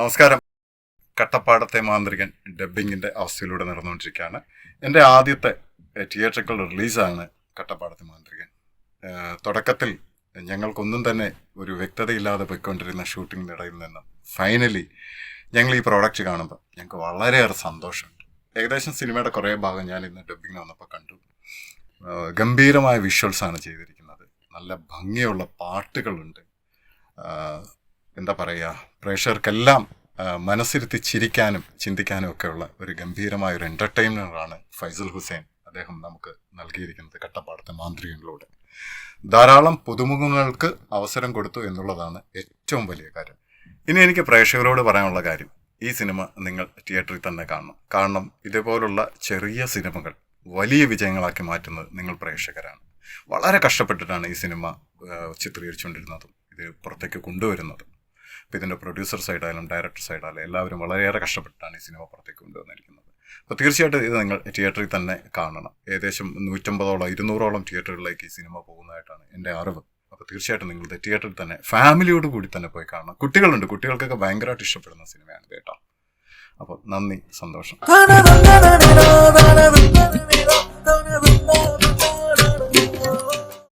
നമസ്കാരം. കട്ടപ്പാടത്തെ മാന്ത്രികൻ ഡബിങ്ങിന്റെ അവസ്ഥയിലൂടെ നടന്നുകൊണ്ടിരിക്കുകയാണ്. എന്റെ ആദ്യത്തെ തിയേറ്ററിക്കൽ റിലീസാണ് കട്ടപ്പാടത്തെ മാന്ത്രികൻ. തുടക്കത്തിൽ ഞങ്ങൾക്കൊന്നും തന്നെ ഒരു വ്യക്തതയില്ലാതെ പോയിക്കൊണ്ടിരുന്ന ഷൂട്ടിങ്ങിന്റെ ഇടയിൽ നിന്നും ഫൈനലി ഞങ്ങൾ ഈ പ്രോഡക്റ്റ് കാണുമ്പോൾ ഞങ്ങൾക്ക് വളരെയേറെ സന്തോഷമുണ്ട്. ഏകദേശം സിനിമയുടെ കുറേ ഭാഗം ഞാൻ ഇന്ന് ഡബ്ബിങ്ങിന് വന്നപ്പോൾ കണ്ടു. ഗംഭീരമായ വിഷ്വൽസാണ് ചെയ്തിരിക്കുന്നത്. നല്ല ഭംഗിയുള്ള പാട്ടുകളുണ്ട്. എന്താ പറയുക പ്രേക്ഷകർക്കെല്ലാം മനസ്സിരുത്തി ചിരിക്കാനും ചിന്തിക്കാനും ഒക്കെയുള്ള ഒരു ഗംഭീരമായ ഒരു എന്റർടൈനറാണ് ഫൈസൽ ഹുസൈൻ. അദ്ദേഹം നമുക്ക് നൽകിയിരിക്കുന്നത് കട്ടപ്പാടത്തെ മാന്ത്രികങ്ങളിലൂടെ ധാരാളം പുതുമുഖങ്ങൾക്ക് അവസരം കൊടുത്തു എന്നുള്ളതാണ് ഏറ്റവും വലിയ കാര്യം. ഇനി എനിക്ക് പ്രേക്ഷകരോട് പറയാനുള്ള കാര്യം. ഈ സിനിമ നിങ്ങൾ തിയേറ്ററിൽ തന്നെ കാണണം. കാരണം ഇതുപോലുള്ള ചെറിയ സിനിമകൾ വലിയ വിജയങ്ങളാക്കി മാറ്റുന്നത് നിങ്ങൾ പ്രേക്ഷകരാണ്. വളരെ കഷ്ടപ്പെട്ടിട്ടാണ് ഈ സിനിമ ചിത്രീകരിച്ചുകൊണ്ടിരുന്നതും ഇത് പുറത്തേക്ക് കൊണ്ടുവരുന്നതും. അപ്പോൾ ഇതിന്റെ പ്രൊഡ്യൂസർ സൈഡായാലും ഡയറക്ടർ സൈഡായാലും എല്ലാവരും വളരെയേറെ കഷ്ടപ്പെട്ടാണ് ഈ സിനിമ പുറത്തേക്ക് കൊണ്ടുവന്നിരിക്കുന്നത്. അപ്പോൾ തീർച്ചയായിട്ടും ഇത് നിങ്ങൾ തിയേറ്ററിൽ തന്നെ കാണണം. ഏകദേശം നൂറ്റമ്പതോളം ഇരുന്നൂറോളം തിയേറ്ററുകളിലേക്ക് ഈ സിനിമ പോകുന്നതായിട്ടാണ് എന്റെ അറിവ്. അപ്പോൾ തീർച്ചയായിട്ടും നിങ്ങൾ തിയേറ്ററിൽ തന്നെ ഫാമിലിയോട് കൂടി തന്നെ പോയി കാണണം. കുട്ടികളുണ്ട്. കുട്ടികൾക്കൊക്കെ ഭയങ്കരമായിട്ട് ഇഷ്ടപ്പെടുന്ന സിനിമയാണ് കേട്ടോ. അപ്പോൾ നന്ദി സന്തോഷം.